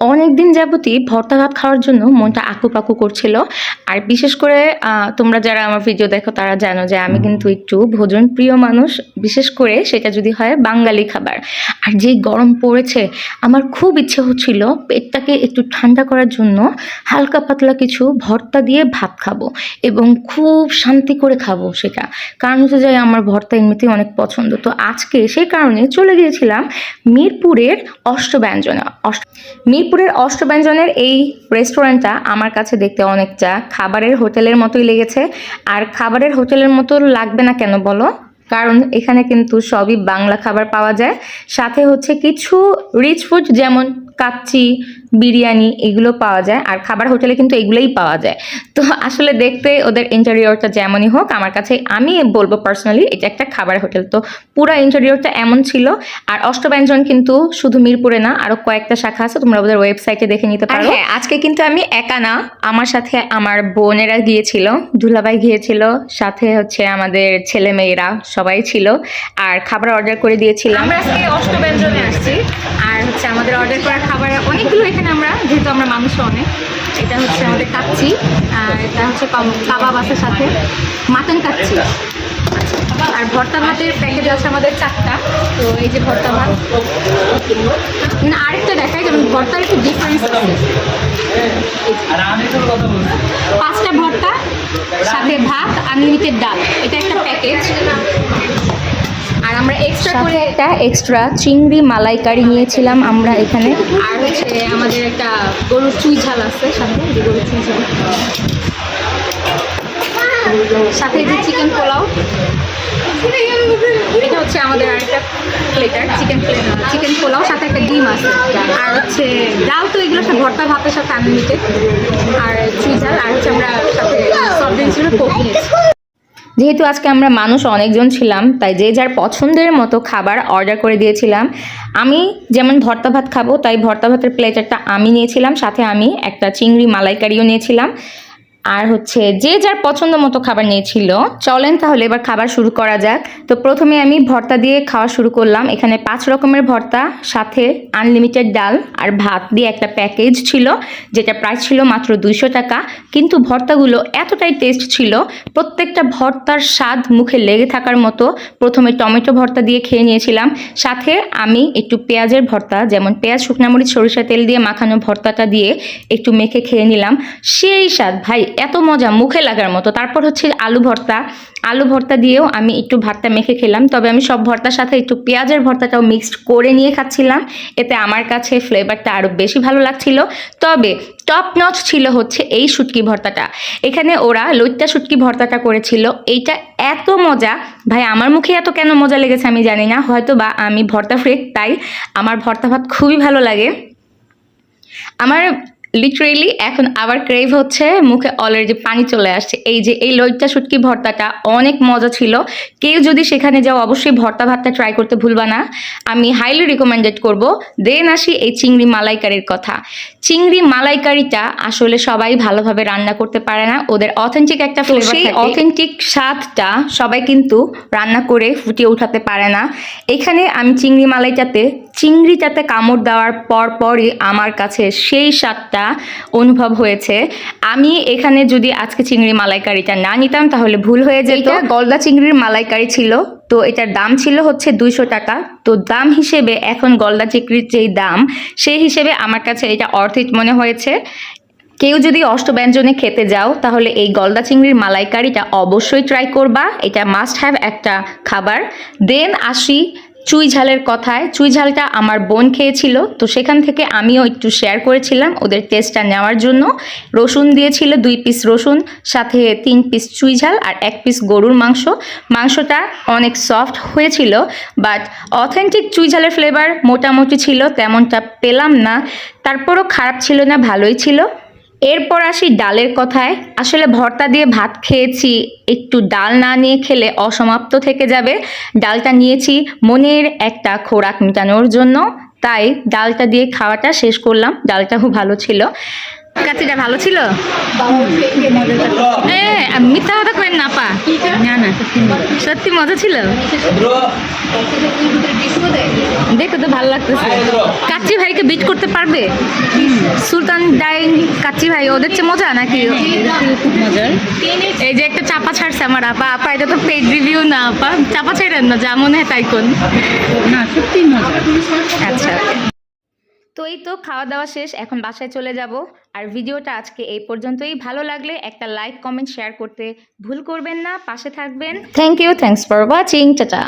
অনেক দিন যাবতই ভর্তা ভাত খাওয়ার জন্য মনটা আকুপাকু করছিল। আর বিশেষ করে তোমরা যারা আমার ভিডিও দেখো তারা জানো যে আমি কিন্তু একটু ভোজন প্রিয় মানুষ। বিশেষ করে সেটা যদি হয় বাঙালি খাবার। আর যেই গরম পড়েছে আমার খুব ইচ্ছে হচ্ছিল পেটটাকে একটু ঠান্ডা করার জন্য হালকা পাতলা কিছু ভর্তা দিয়ে ভাত খাব এবং খুব শান্তি করে খাব সেটা। কারণ হচ্ছে যে আমার ভর্তা এমনিতেই অনেক পছন্দ। তো আজকে সেই কারণে চলে গিয়েছিলাম মিরপুরের অষ্টব্যঞ্জনে। অষ্ট মিরপুরের অষ্টব্যঞ্জনের এই রেস্টুরেন্টটা আমার কাছে দেখতে অনেকটা। খাবারের হোটেলের মতোই লেগেছে। আর খাবারের হোটেলের মতো লাগবে না কেন বলো? কারণ এখানে কিন্তু সবই বাংলা খাবার পাওয়া যায়। সাথে হচ্ছে কিছু রিচ ফুড যেমন কাচ্চি বিরিয়ানি এগুলো পাওয়া যায় আর খাবার হোটেলে কিন্তু এগুলোই পাওয়া যায়। তো আসলে দেখতে ওদের ইন্টেরিয়রটা যেমনই হোক আমার কাছে আমি বলব পার্সোনালি এটা একটা খাবার হোটেল। তো পুরো ইন্টেরিয়রটা এমন ছিল আর অষ্টব্যঞ্জন কিন্তু শুধু মিরপুরে না আরও কয়েকটা শাখা আছে তোমরা ওদের ওয়েবসাইটে দেখে নিতে পারো। হ্যাঁ আজকে কিন্তু আমি একা না আমার সাথে আমার বোনেরা গিয়েছিল দুলাভাই গিয়েছিল সাথে হচ্ছে আমাদের ছেলে মেয়েরা সবাই ছিল আর খাবার অর্ডার করে দিয়েছিলাম। আমরা আজকে অষ্টব্যঞ্জনে আসছি আর হচ্ছে আমাদের অর্ডার করা খাবার অনেকগুলো এখানে আমরা, যেহেতু আমরা মানুষ অনেক, এটা হচ্ছে আমাদের কাচ্ছি এটা হচ্ছে কাব- আছে সাথে, মাটন কাচ্ছি আর ভর্তা ভাতের প্যাকেজ আছে আমাদের চারটা, তো এই যে ভর্তা ভাত। না, আরেকটা দেখাই, যেমন ভর্তার একটু ডিফারেন্স পাঁচটা ভর্তা, সাথে ভাত আনলিমিটেড ডাল। এটা একটা প্যাকেজ আমরা এক্সট্রা করে একটা এক্সট্রা চিংড়ি মালাইকারি নিয়েছিলাম আমরা এখানে। আর হচ্ছে আমাদের একটা গরুর চুই ঝাল আছে সাথে গরুর চুই ঝাল। সাথে যে চিকেন পোলাও। এটা হচ্ছে আমাদের আরেকটা প্লেটার চিকেন চিকেন পোলাও সাথে একটা ডিম আছে। আর হচ্ছে ডাল তো এগুলো সব ভর্তা ভাতের সাথে আনলিমিটেড আর চুই ঝাল আর হচ্ছে আমরা সাথে সফট ড্রিঙ্কস ছিল কোক নিয়েছি। যেহেতু আজকে আমরা মানুষ অনেকজন ছিলাম, তাই যে যার পছন্দের মতো খাবার অর্ডার করে দিয়েছিলাম, আমি যেমন ভর্তা ভাত খাব, তাই ভর্তা ভাতের প্লেটারটা আমি নিয়েছিলাম, সাথে আমি একটা চিংড়ি মালাইকারিও নিয়েছিলাম। আর হচ্ছে যে যার পছন্দ মতো খাবার নিয়েছিল, চলেন তাহলে এবার খাবার শুরু করা যাক। তো প্রথমে আমি ভর্তা দিয়ে খাওয়া শুরু করলাম। এখানে পাঁচ রকমের ভর্তা, সাথে আনলিমিটেড ডাল আর ভাত দিয়ে একটা প্যাকেজ ছিল, যেটা প্রাইস ছিল মাত্র দুইশো টাকা। কিন্তু ভর্তাগুলো এতটাই টেস্ট ছিল, প্রত্যেকটা ভর্তার স্বাদ মুখে লেগে থাকার মতো প্রথমে টমেটো ভর্তা দিয়ে খেয়ে নিয়েছিলাম। সাথে আমি একটু পেঁয়াজের ভর্তা, যেমন পেঁয়াজ শুকনামরিচ সরিষা তেল দিয়ে মাখানো ভর্তাটা দিয়ে একটু মেখে খেয়ে নিলাম। সেই স্বাদ, ভাই এত মজা মুখে লাগার মতো। তারপর হচ্ছে আলু ভর্তা। আলু ভর্তা দিয়েও আমি একটু ভাতটা মেখে খেলাম। তবে আমি সব ভর্তার সাথে একটু পেঁয়াজের ভর্তাটাও মিক্সড করে নিয়ে খাচ্ছিলাম। এতে আমার কাছে ফ্লেভারটা আরও বেশি ভালো লাগছিল। তবে টপ নচ ছিল হচ্ছে এই শুটকি ভর্তাটা। এখানে ওরা লইট্টা শুটকি ভর্তাটা করেছিল। এইটা এত মজা। ভাই, আমার মুখে এত কেন মজা লেগেছে আমি জানি না। হয়তো বা আমি ভর্তা ফ্রেক তাই আমার ভর্তা ভাত খুবই ভালো লাগে। আমার লিটারেলি এখন আবার ক্রেভ হচ্ছে মুখে অলরেডি পানি চলে আসছে। এই যে এই লইট্টা শুটকি ভর্তাটা অনেক মজা ছিল। কেউ যদি সেখানে যাও অবশ্যই ভর্তা ভাতটা ট্রাই করতে ভুলবা না। আমি হাইলি রিকমেন্ডেড করব। দেন আসি এই চিংড়ি মালাইকারির কথা। চিংড়ি মালাইকারিটা আসলে সবাই ভালোভাবে রান্না করতে পারে না। ওদের অথেন্টিক একটা ফ্লেভার সেই অথেন্টিক স্বাদটা সবাই কিন্তু রান্না করে ফুটিয়ে উঠাতে পারে না। এখানে আমি চিংড়ি মালাইটাতে চিংড়িটাতে কামড় দেওয়ার পর পরই আমার কাছে সেই স্বাদটা অনুভব হয়েছে। আমি এখানে যদি আজকে চিংড়ি মালাইকারিটা না নিতাম, তাহলে ভুল হয়ে যেত। গলদা চিংড়ির মালাইকারি ছিল। তো এটার দাম ছিল হচ্ছে দুইশো টাকা। তো দাম হিসেবে এখন গলদা চিংড়ির যেই দাম, সেই হিসেবে আমার কাছে এটা অর্থিত মনে হয়েছে। কেউ যদি অষ্টব্যঞ্জনে খেতে যাও, তাহলে এই গলদা চিংড়ির মালাইকারিটা অবশ্যই ট্রাই করবা। এটা মাস্ট হ্যাভ একটা খাবার। দেন আসি চুই ঝালের কথায়, চুই ঝালটা আমার বোন খেয়েছিল, তো সেখান থেকে আমিও একটু শেয়ার করেছিলাম ওদের টেস্টটা নেওয়ার জন্য। রসুন দিয়েছিল দুই পিস রসুন, সাথে তিন পিস চুই ঝাল আর এক পিস গরুর মাংস। মাংসটা অনেক সফট হয়েছিল বাট অথেন্টিক চুই ঝালের ফ্লেভার মোটামুটি ছিল, তেমনটা পেলাম না। তারপরও খারাপ ছিল না, ভালোই ছিল। এরপর আসি ডালের কথায়। আসলে ভর্তা দিয়ে ভাত খেয়েছি, একটু ডাল না নিয়ে খেলে অসমাপ্ত থেকে যাবে। ডালটা নিয়েছি মনের একটা খোরাক মেটানোর জন্য, তাই ডালটা দিয়ে খাওয়াটা শেষ করলাম। ডালটা খুব ভালো ছিল। ভালো ছিল? মিথ্যা কথা করেন না পা না না, সত্যি মজা ছিল। দেখো তো ভালো লাগতেছে। কাচ্চি ভাইকে বিট করতে পারবে? সুলতান ডাইন কাচ্চি ভাই ওদের চেয়ে মজা নাকি? খুব মজার। এই যে একটা চাপা ছাড়ছে আমার আপা। আপা এটা তো পেড রিভিউ না আপা। চাপা ছাড়েন না যা মনে হয় তাই কোন না সত্যি মজা আচ্ছা। তো এই তো খাওয়া দাওয়া শেষ এখন বাসায় চলে যাব। আর ভিডিওটা আজকে এই পর্যন্তই। ভালো লাগলে একটা লাইক কমেন্ট শেয়ার করতে ভুল করবেন না পাশে থাকবেন। Thank you thanks for watching চাচা